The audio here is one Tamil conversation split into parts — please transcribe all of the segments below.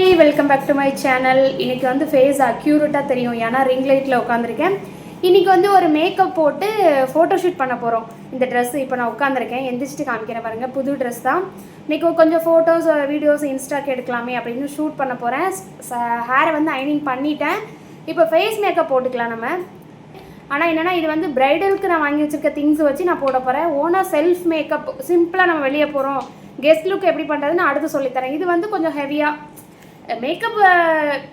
Welcome back to my channel இன்றைக்கி வந்து ஃபேஸ் அக்யூரேட்டாக தெரியும். ஏன்னா ரிங் லைட்டில் உட்காந்துருக்கேன் இன்றைக்கி வந்து ஒரு மேக்கப் போட்டு ஃபோட்டோ ஷூட் பண்ண போகிறோம் இந்த ட்ரெஸ் இப்போ நான் உட்காந்துருக்கேன் எந்திரிச்சிட்டு காமிக்கிறேன் பாருங்கள் புது ட்ரெஸ் தான். இன்றைக்கி கொஞ்சம் ஃபோட்டோஸ் வீடியோஸ் இன்ஸ்டாக்கு எடுக்கலாமே அப்படின்னு ஷூட் பண்ண போகிறேன் ஹேரை வந்து ஐனிங் பண்ணிட்டேன். இப்போ ஃபேஸ் மேக்கப் போட்டுக்கலாம் நம்ம. ஆனால் என்னென்னா இது வந்து ப்ரைடலுக்கு நான் வாங்கி வச்சுருக்க திங்ஸ் வச்சு நான் போட போகிறேன் ஓனாக செல்ஃப் மேக்கப் சிம்பிளாக நம்ம வெளியே போகிறோம் கெஸ்ட் லுக் எப்படி பண்ணுறதுன்னு அடுத்து சொல்லித்தரேன் இது வந்து கொஞ்சம் ஹெவியாக மேக்கப்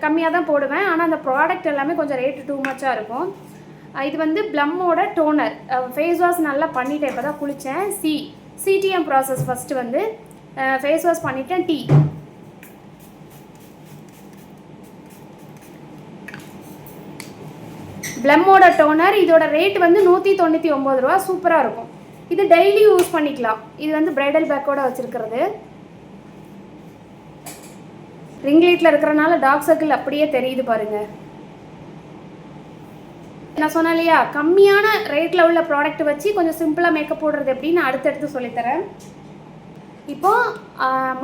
கம்மியாக தான் போடுவேன். ஆனால் அந்த ப்ராடக்ட் எல்லாமே கொஞ்சம் ரேட்டு டூ மச்சாக இருக்கும். இது வந்து ப்ளம்மோட டோனர் ஃபேஸ் வாஷ் நல்லா பண்ணிவிட்டேன் இப்போ தான் குளித்தேன் சி சிடிஎம் ப்ராசஸ் ஃபஸ்ட்டு வந்து ஃபேஸ் வாஷ் பண்ணிட்டேன். டீ ப்ளம்மோட டோனர் இதோட ரேட் வந்து நூற்றி தொண்ணூற்றி ஒம்பது ரூபா. சூப்பராக இருக்கும். இது டெய்லி யூஸ் பண்ணிக்கலாம். இது வந்து ப்ரைடல் பேக்கோட வச்சுருக்கிறது. ரிங் லைட்டில் இருக்கிறனால டார்க் சர்க்கிள் அப்படியே தெரியுது பாருங்க. நான் சொன்னேன் இல்லையா கம்மியான ரேட்டில் உள்ள ப்ராடக்ட் வச்சு கொஞ்சம் சிம்பிளாக மேக்கப் போடுறது எப்படின்னு அடுத்தடுத்து சொல்லித்தரேன். இப்போது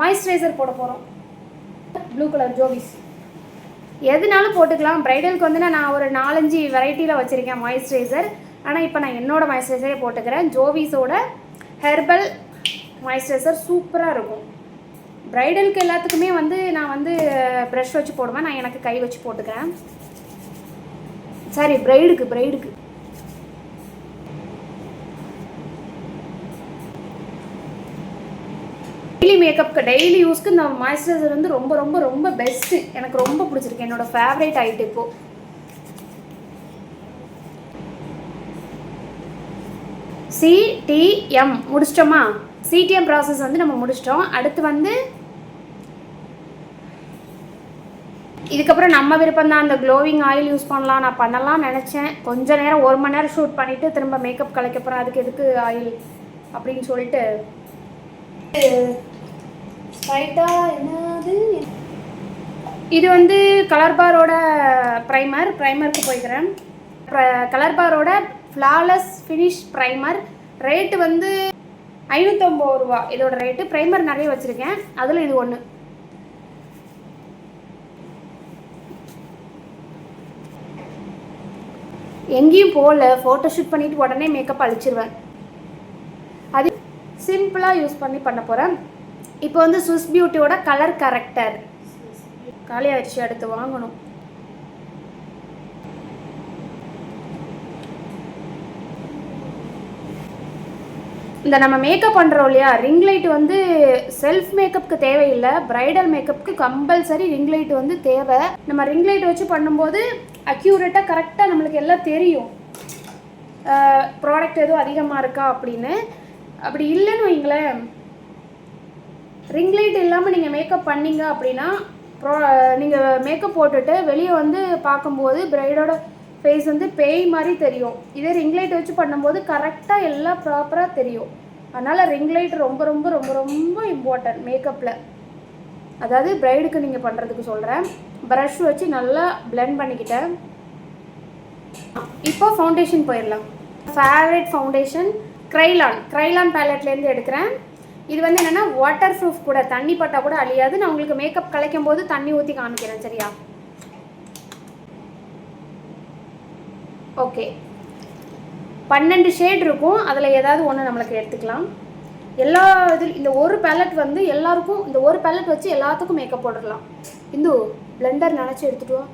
மாய்ஸ்சரைசர் போட போகிறோம் ப்ளூ கலர் ஜோவிஸ் எதுனாலும் போட்டுக்கலாம். ப்ரைடலுக்கு வந்து நான் ஒரு நாலஞ்சு வெரைட்டியில் வச்சுருக்கேன் மாய்ஸ்சரைசர் ஆனால் இப்போ நான் என்னோடய மாய்ஸ்சரைசரே போட்டுக்கிறேன். ஜோவிஸோட ஹெர்பல் மாய்ஸ்சரைசர் சூப்பராக இருக்கும். ப்ரைடலுக்கு எல்லாத்துக்குமே வந்து நான் வந்து ப்ரெஷ் வச்சு போடுவேன். நான் எனக்கு கை வச்சு போட்டுக்கிறேன். சாரி ப்ரைடுக்கு ப்ரைடுக்கு டெய்லி மேக்கப்க்கு டெய்லி யூஸ்க்கு இந்த மாய்ஸ்சரைசர் வந்து ரொம்ப ரொம்ப ரொம்ப பெஸ்ட்டு எனக்கு ரொம்ப பிடிச்சிருக்கு. என்னோட ஃபேவரேட் ஆகிட்டு இப்போது சிடிஎம் முடிச்சிட்டோமா? சிடிஎம் ப்ராசஸ் வந்து நம்ம முடிச்சிட்டோம். அடுத்து வந்து இதுக்கப்புறம் நம்ம விருப்பம் தான் அந்த க்ளோவிங் ஆயில் யூஸ் பண்ணலாம். நான் பண்ணலாம் நினச்சேன். கொஞ்ச நேரம் ஒரு மணி நேரம் ஷூட் பண்ணிவிட்டு திரும்ப மேக்கப் கலைக்க போகிறேன் அதுக்கு எதுக்கு ஆயில் அப்படின்னு சொல்லிட்டு. என்னது? இது வந்து கலர் பாரோட ப்ரைமர் ப்ரைமருக்கு போய்க்கிறேன். கலர் பாரோட ஃப்ளாலஸ் ஃபினிஷ் ப்ரைமர் ரேட்டு வந்து ஐநூற்றம்பது ரூபா. இதோட ரேட்டு ப்ரைமர் நிறைய வச்சுருக்கேன். அதில் இது ஒன்று எங்கேயும் போகல. ஃபோட்டோ ஷூட் பண்ணிவிட்டு உடனே மேக்கப் அழிச்சிருவேன். அது சிம்பிளாக யூஸ் பண்ணி பண்ண போகிறேன் இப்போ வந்து சுஸ் பியூட்டியோட கலர் கரெக்டர் காலியாகிடுச்சு அடுத்து வாங்கணும். இந்த நம்ம மேக்கப் பண்ணுறோம் இல்லையா? ரிங் லைட் வந்து செல்ஃப் மேக்கப்புக்கு தேவையில்லை. பிரைடல் மேக்கப்புக்கு கம்பல்சரி ரிங் லைட் வந்து தேவை. நம்ம ரிங் லைட் வச்சு பண்ணும்போது அக்யூரேட்டாக கரெக்டாக நம்மளுக்கு எல்லாம் தெரியும். ப்ராடக்ட் எதுவும் அதிகமாக இருக்கா அப்படின்னு. அப்படி இல்லைன்னு வைங்களேன். ரிங் லைட் இல்லாமல் நீங்கள் மேக்கப் பண்ணீங்க அப்படின்னா ப்ரோ நீங்கள் மேக்கப் போட்டுட்டு வெளியே வந்து பார்க்கும்போது பிரைடோட ஃபேஸ் வந்து பேய் மாதிரி தெரியும். இதே ரிங் லைட் வச்சு பண்ணும்போது கரெக்டாக எல்லாம் ப்ராப்பராக தெரியும். அதனால் ரிங் லைட் ரொம்ப ரொம்ப ரொம்ப ரொம்ப இம்பார்ட்டன்ட் மேக்கப்பில் அதாவது ப்ரைடுக்கு நீங்கள் பண்ணுறதுக்கு சொல்கிறேன் ப்ரஷ் வச்சு நல்லா பிளெண்ட் பண்ணிக்கிட்டேன். இப்போ ஃபவுண்டேஷன் போயிடலாம். ஃபேவரட் ஃபவுண்டேஷன் க்ரைலான் க்ரைலான் பேலட்லேருந்து எடுக்கிறேன். இது வந்து என்னென்னா வாட்டர் ப்ரூஃப் கூட தண்ணி பட்டால் கூட அழியாது. நான் உங்களுக்கு மேக்கப் கலைக்கும் போது தண்ணி ஊற்றி காமிக்கிறேன் சரியா? ஓகே பன்னெண்டு ஷேட் இருக்கும். அதில் ஏதாவது ஒன்று நம்மளுக்கு எடுத்துக்கலாம். எல்லா இது இந்த ஒரு பேலட் வந்து எல்லாருக்கும் இந்த ஒரு பேலட் வச்சு எல்லாத்துக்கும் மேக்கப் போட்டுடலாம். இந்து பிளெண்டர் நினச்சி எடுத்துட்டு வா.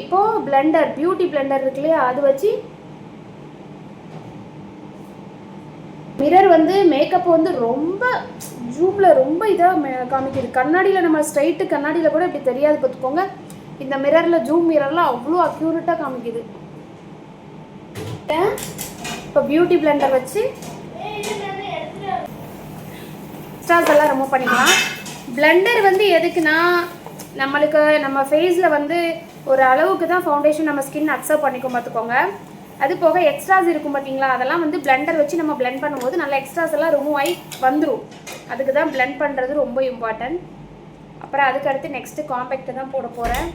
இப்போ பிளெண்டர் பியூட்டி பிளெண்டர் இருக்கு இல்லையா? அது வச்சு மிரர் வந்து மேக்கப் வந்து ரொம்ப ஜூமில் ரொம்ப இதாக காமிக்குது. கண்ணாடியில் நம்ம ஸ்ட்ரைட்டு கண்ணாடியில் கூட இப்படி தெரியாது பார்த்துக்கோங்க. இந்த மிரரில் ஜூம் மிரரில் அவ்வளோ அக்யூரேட்டாக காமிக்குது. இப்போ பியூட்டி பிளெண்டர் வச்சு ஸ்டார்ஸ் எல்லாம் ரிமூவ் பண்ணிக்கலாம். பிளெண்டர் வந்து எதுக்குன்னா நம்மளுக்கு நம்ம ஃபேஸில் வந்து ஒரு அளவுக்கு தான் ஃபவுண்டேஷன் நம்ம ஸ்கின் அக்செப்ட் பண்ணிக்கும் பார்த்துக்கோங்க அது போக எக்ஸ்ட்ராஸ் இருக்கும் பார்த்தீங்களா அதெல்லாம் வந்து பிளெண்டர் வச்சு நம்ம பிளெண்ட் பண்ணும்போது நல்லா எக்ஸ்ட்ராஸ் எல்லாம் ரிமூவ் ஆகி வந்துடும் அதுக்கு தான் பிளெண்ட் பண்ணுறது ரொம்ப இம்பார்ட்டன்ட் அப்புறம் அதுக்கு அடுத்து நெக்ஸ்ட்டு காம்பேக்டை தான் போட போகிறேன்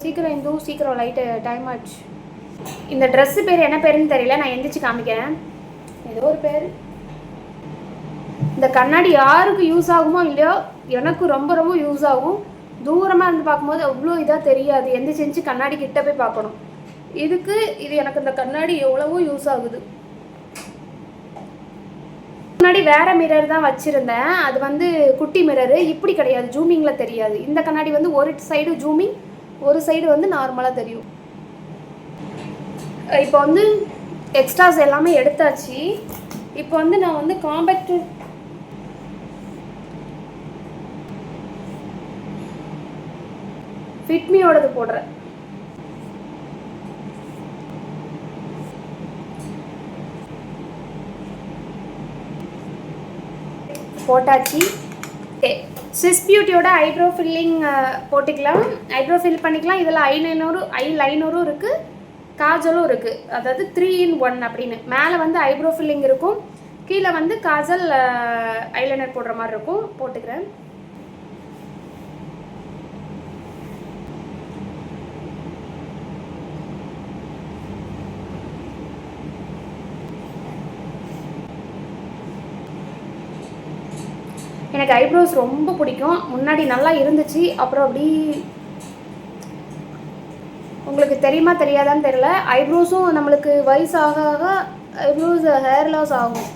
சீக்கிரம் இந்து சீக்கிரம் லைட்டு டைம் ஆச்சு. இந்த ட்ரெஸ்ஸு பேர் என்ன பேருன்னு தெரியல நான் எந்திரிச்சு காமிக்கிறேன். ஏதோ ஒரு பேர். இந்த கண்ணாடி யாருக்கு யூஸ் ஆகுமோ இல்லையோ எனக்கு ரொம்ப ரொம்ப யூஸ் ஆகும். தூரமாக இருந்து பார்க்கும்போது அவ்வளோ இதாக தெரியாது. எந்த செஞ்சு கண்ணாடி கிட்ட போய் பார்க்கணும். இதுக்கு இது எனக்கு இந்த கண்ணாடி எவ்வளவோ யூஸ் ஆகுது. முன்னாடி வேற மிரர் தான் வச்சிருந்தேன். அது வந்து குட்டி மிரரு இப்படி கிடையாது ஜூமிங்கில் தெரியாது. இந்த கண்ணாடி வந்து ஒரு சைடு ஜூமிங் ஒரு சைடு வந்து நார்மலாக தெரியும். இப்போ வந்து எக்ஸ்ட்ராஸ் எல்லாமே எடுத்தாச்சு. இப்போ வந்து நான் வந்து காம்பேக்ட் ஃபிட்மியோடது போடுறேன். போட்டாச்சு. ஸ்விஸ் பியூட்டியோட ஐப்ரோ ஃபில்லிங் போட்டுக்கலாம். ஐப்ரோ ஃபில் பண்ணிக்கலாம். இதில் ஐ லைனரும் ஐ லைனரும் இருக்குது காஜலும் இருக்குது அதாவது த்ரீ இன் ஒன் அப்படின்னு. மேலே வந்து ஐப்ரோ ஃபில்லிங் இருக்கும். கீழே வந்து காஜல் ஐலைனர் போடுற மாதிரி இருக்கும். போட்டுக்கிறேன். எனக்கு ஐப்ரோஸ் ரொம்ப பிடிக்கும். முன்னாடி நல்லா இருந்துச்சு. அப்புறம் அப்படி உங்களுக்கு தெரியுமா தெரியாதான்னு தெரியல. ஐப்ரோஸும் நம்மளுக்கு வயசு ஆக ஆக ஐப்ரோஸ் ஹேர் லாஸ் ஆகும்.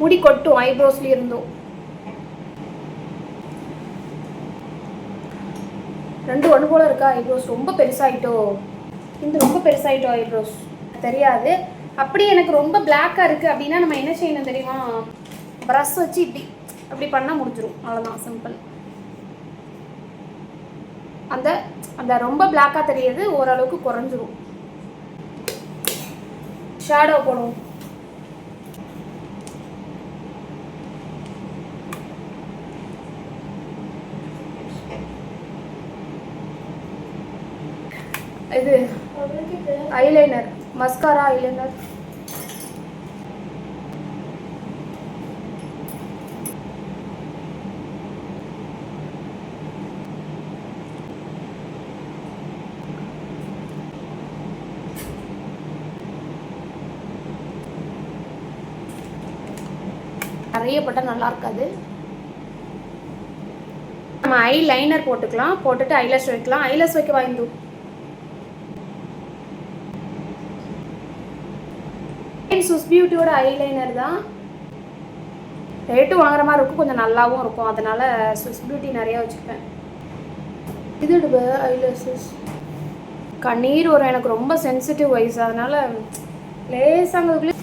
முடி கொட்டும் ஐப்ரோஸ்லேயும் இருந்தும். ரெண்டு ஒன்று போல இருக்கா? ஐப்ரோஸ் ரொம்ப பெருசாகிட்டோ இந்த ரொம்ப பெருசாகிட்டோ ஐப்ரோஸ் தெரியாது. அப்படி எனக்கு ரொம்ப பிளாக்காக இருக்குது அப்படின்னா நம்ம என்ன செய்யணும் தெரியுமா? ப்ரஷ் வச்சு இப்படி அப்படி பண்ணால் முடிஞ்சிரும். அவ்வளோதான் சிம்பிள் அந்த அந்த ரொம்ப பிளாக்காக தெரியுது ஓரளவுக்கு குறைஞ்சிரும். ஷேடோ போடுவோம். இது ஐலைனர் மஸ்காரா ஐலைனர் நிறைய போட்டால் நல்லா இருக்காது. நம்ம ஐ லைனர் போட்டுக்கலாம். போட்டுட்டு ஐலஸ் வைக்கலாம். ஐலஸ் வைக்க வாய்ந்து சுஸ் பியூட்டியோட ஐலைனர் தான். ரேட்டு வாங்குற மாதிரி இருக்கும். கொஞ்சம் நல்லாவும் இருக்கும். அதனால சுஸ் பியூட்டி நிறைய வச்சுருப்பேன். இது ஐலஸஸ் கண்ணீர் வரும். எனக்கு ரொம்ப சென்சிட்டிவ் வைஸ் அதனால லேசாங்கிறதுக்குள்ளே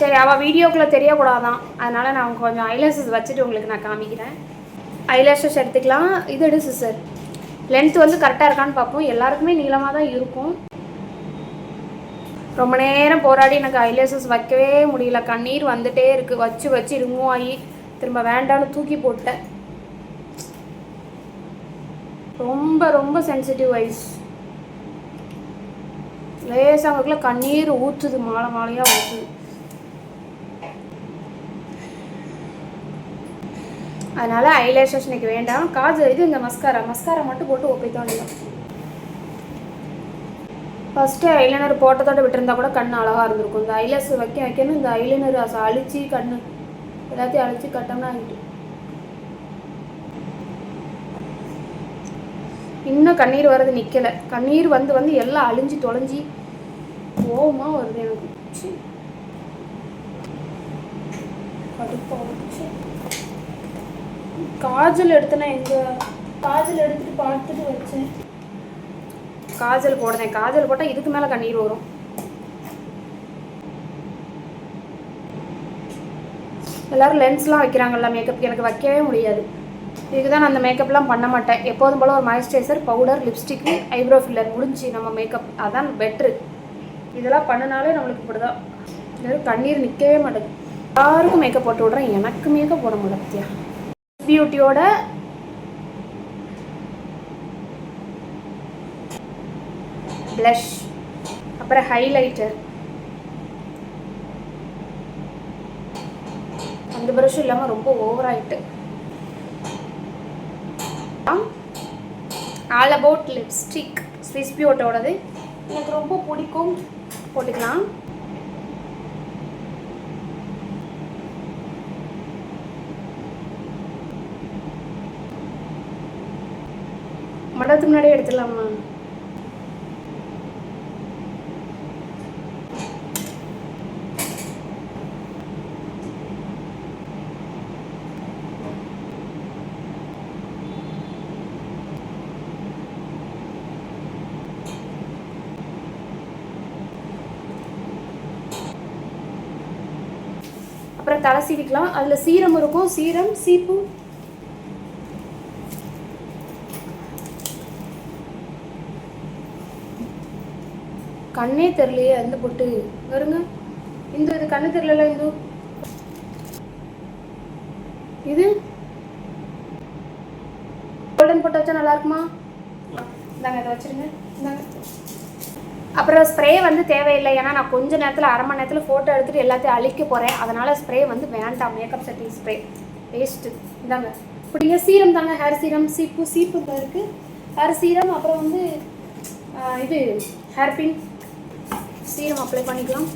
சரி அவள் வீடியோக்குள்ளே தெரியக்கூடாதான். அதனால் நான் கொஞ்சம் ஐலாஷஸ் வச்சுட்டு உங்களுக்கு நான் காமிக்கிறேன். ஐலாஷஸ் எடுத்துக்கலாம். இது எடு சிஸ்டர் லென்த் வந்து கரெக்டாக இருக்கான்னு பார்ப்போம். எல்லாருக்குமே நீளமாக தான் இருக்கும். ரொம்ப நேரம் போராடி எனக்கு ஐலாஷஸ் வைக்கவே முடியல. கண்ணீர் வந்துட்டே இருக்குது வச்சு வச்சு ரிமூவ் ஆகி திரும்ப வேண்டாம்னு தூக்கி போட்டேன் ரொம்ப ரொம்ப சென்சிட்டிவ் ஐஸ் லேசாங்கக்குள்ள கண்ணீர் ஊற்றுது மாலை மாலையாக ஊற்றுது அதனால் ஐலேஷஸ் இன்னைக்கு வேண்டாம். காஜல் இது இந்த மஸ்காரா மஸ்காரா மட்டும் போட்டு ஒப்பித்தோம் ஃபஸ்ட்டு ஐலைனர் போட்டதோட விட்டுருந்தா கூட கண் அழகாக இருந்திருக்கும். இந்த ஐலஸ் வைக்க வைக்கணும் இந்த ஐலைனர் அழிச்சு கண் எல்லாத்தையும் அழிச்சு கட்டம்னா ஆகிட்டு இன்னும் கண்ணீர் வர்றது நிற்கலை கண்ணீர் வந்து வந்து எல்லாம் அழிஞ்சு தொலைஞ்சி கோவமாக வருது எனக்கு. ச்சீ. காஜல் எடுத்தேன்னா காஜல் எடுத்துட்டு பார்த்துட்டு வச்சேன். காஜல் போடுறேன். காஜல் போட்டால் இதுக்கு மேலே கண்ணீர் வரும். எல்லாரும் லென்ஸ்லாம் வைக்கிறாங்கல்ல மேக்கப் எனக்கு வைக்கவே முடியாது. இதுக்கு தான் நான் அந்த மேக்கப்லாம் பண்ண மாட்டேன். எப்போதும் போல் ஒரு moisturiser powder lipstick eyebrow filler முடிஞ்சு நம்ம மேக்கப் அதான் பெட்ரு இதெல்லாம் பண்ணினாலே நம்மளுக்கு இப்படி தான் கண்ணீர் நிற்கவே மாட்டேங்குது. யாருக்கும் மேக்கப் போட்டு விட்றேன். எனக்கு மேக்கப் போட முடியல பியூட்டியோட ப்ளஷ் அப்புறம் ஹைலைட்டர் அந்த ப்ரஷும் இல்லாமல் ரொம்ப ஓவராயிட்டு ஆல் அபவுட் லிப்ஸ்டிக் ஸ்விஸ் பியூட்டோடது எனக்கு ரொம்ப பிடிக்கும். போட்டுக்கலாம். மண்டபத்துக்கு முன்னாடியே எடுத்துடலாமா? அப்புறம் தலை சீவிக்கலாம். அதில் சீரம் இருக்கும். சீரம் சீப்பு கண்ணே தெரியலையே அந்த பொட்டு வருங்க. இந்த இது கண்ணு தெரியல இந்து. இது? கோல்டன் பொட்டு வச்சா நல்லா இருக்குமா? இந்தாங்க இதை வச்சிருங்க. இந்தாங்க. அப்புறம் ஸ்ப்ரே வந்து தேவையில்லை. ஏன்னா நான் கொஞ்ச நேரத்தில் அரை மணி நேரத்தில் ஃபோட்டோ எடுத்துகிட்டு எல்லாத்தையும் அழிக்க போகிறேன் அதனால் ஸ்ப்ரே வந்து வேண்டாம். மேக்கப் செட்டிங் ஸ்ப்ரே வேஸ்ட்டு இந்தாங்க. பிடிங்க சீரம் தாங்க ஹேர் சீரம் சீப்பு சீப்பு இருக்குது ஹேர் சீரம் அப்புறம் வந்து இது ஹேர் பின் சீரம் அப்ளை பண்ணிக்கலாம்.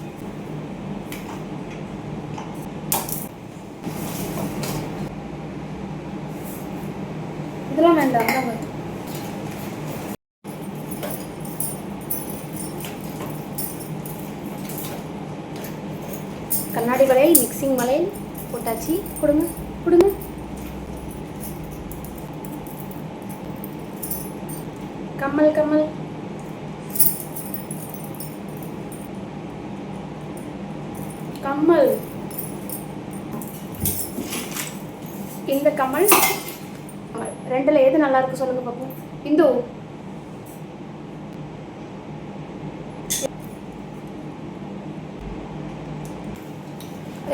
இதெல்லாம் வேண்டாம் கண்ணாடி வளையல் மிக்சிங் வளையல் போட்டாச்சு. கொடுங்க கொடுங்க. கம்மல் கம்மல் கம்மல் இந்த கம்மல் கம்மல் ரெண்டுல எது நல்லா இருக்கு சொல்லுங்க பாப்போம். இந்து.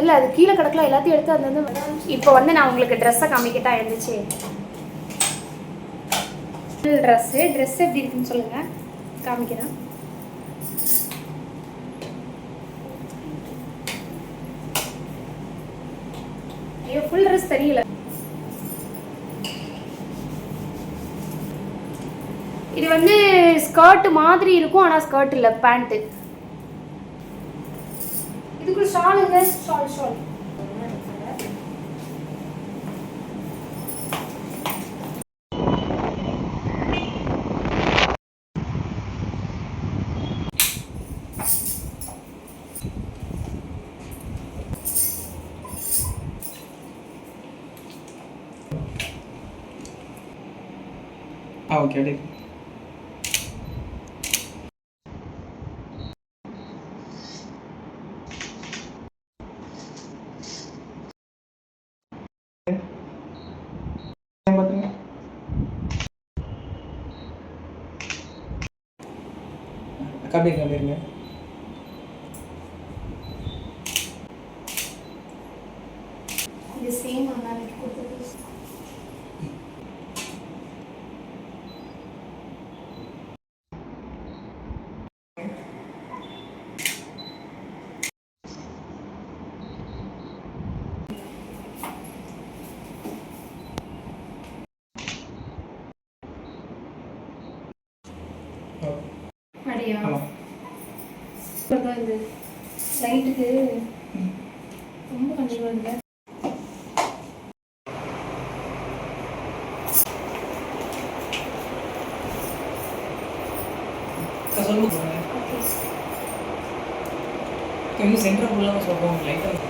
இல்லை அது கீழே கிடக்கலாம். எல்லாத்தையும் எடுத்து அது வந்து இப்போ வந்து நான் உங்களுக்கு ட்ரெஸ்ஸை காமிக்கிட்டா இருந்துச்சு. ட்ரெஸ்ஸு ட்ரெஸ் எப்படி இருக்குன்னு சொல்லுங்கள் காமிக்கிறேன். ஐயோ ஃபுல் ட்ரெஸ் தெரியல. இது வந்து ஸ்கர்ட் மாதிரி இருக்கும் ஆனால் ஸ்கர்ட் இல்லை பேண்ட்டு இதுக்குள்ள ஷாலுங்க ஷால் ஷால் ஓகே कभी कभी में அப்படியா இந்த லைட்டுக்கு ரொம்ப கண்டிப்பாக இல்லை. சொல்லுங்க. சென்டர் ஃபுல்லாக சொல்லுவோம் லைட்டாக